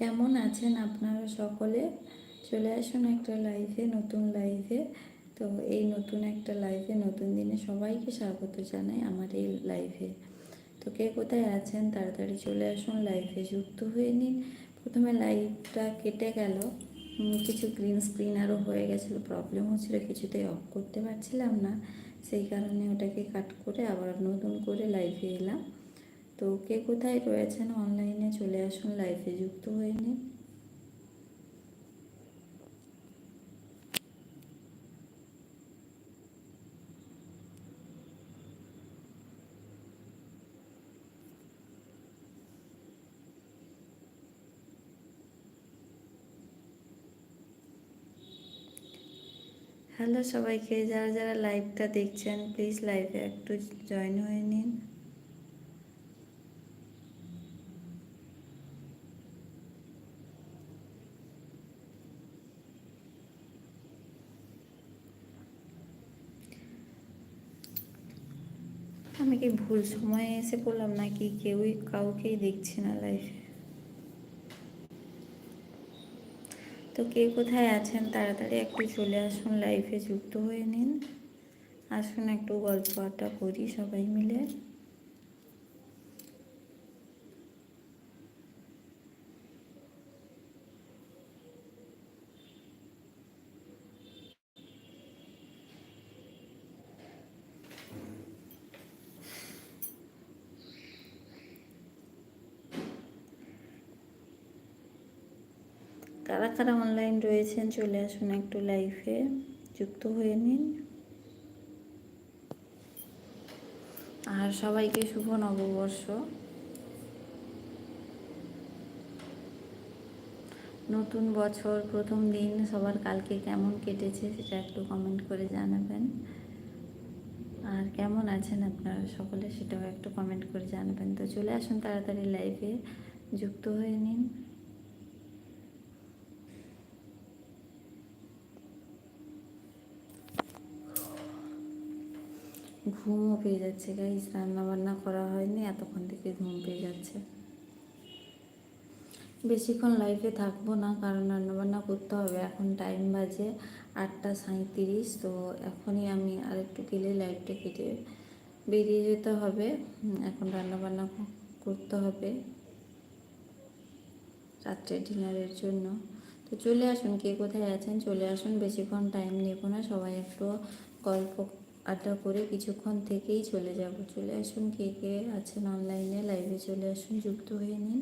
কেমন আছেন আপনারা সকলে? চলে আসুন একটা লাইভে নতুন লাইভে তো এই নতুন একটা লাইভে নতুন দিনে সবাইকে স্বাগত জানাই আমার এই লাইভে তো কে কোথায় আছেন? তাড়াতাড়ি চলে আসুন লাইভে যুক্ত হয়ে নিন। প্রথমে লাইভটা কেটে গেল। কিছু গ্রিন স্ক্রিন আরও হয়ে গেছিল প্রবলেম হচ্ছিল, কিছুতেই অফ করতে পারছিলাম না। সেই কারণে ওটাকে কাট করে আবার নতুন করে লাইভে এলাম। তো কে কোথায় রয়েছেন অনলাইনে চলে আসুন লাইভে যুক্ত হয়ে নিন। হ্যালো সবাইকে, যারা যারা লাইভটা দেখছেন প্লিজ লাইভে একটু জয়েন হয়ে নিন। আমি কি ভুল সময়ে এসে পড়লাম নাকি কেউই কাউকেই দেখছি না লাইফে তো কে কোথায় আছেন তাড়াতাড়ি একটু চলে আসুন লাইফে যুক্ত হয়ে নিন। আসুন একটু গল্প আড্ডা করি সবাই মিলে। কারা কারা অনলাইন রয়েছেন চলে আসুন একটু লাইফে যুক্ত হয়ে নিন। আর সবাইকে শুভ নববর্ষ। নতুন বছর, প্রথম দিন, সবার কালকে কেমন কেটেছে সেটা একটু কমেন্ট করে জানাবেন। আর কেমন আছেন আপনারা সকলে সেটাও একটু কমেন্ট করে জানাবেন। তো চলে আসুন তাড়াতাড়ি লাইভে যুক্ত হয়ে নিন। ঘুমও পেয়ে যাচ্ছে গাইস রান্না বান্না করা হয়নি, এতক্ষণ থেকে ঘুম পেয়ে যাচ্ছে। বেশিক্ষণ লাইফে থাকব না, কারণ রান্নাবান্না করতে হবে। এখন টাইম বাজে আটটা সাঁইত্রিশ, তো এখনই আমি আরেকটু গেলে লাইফটা কেটে বেরিয়ে যেতে হবে। এখন রান্নাবান্না করতে হবে। রাত্রে ডিনারের জন্য। তো চলে আসুন, কে কোথায় আছেন? চলে আসুন, বেশিক্ষণ টাইম নেব না। সবাই একটু গল্প আড্ডা করে কিছুক্ষণ থেকেই চলে যাব। চলে আসুন, কে কে আছেন অনলাইনে লাইভে চলে আসুন, যুক্ত হয়ে নিন।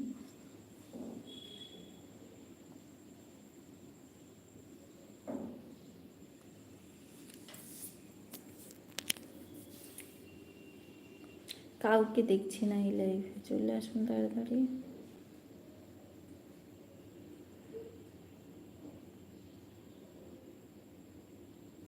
কাউকে দেখছি না এই লাইভে চলে আসুন তাড়াতাড়ি।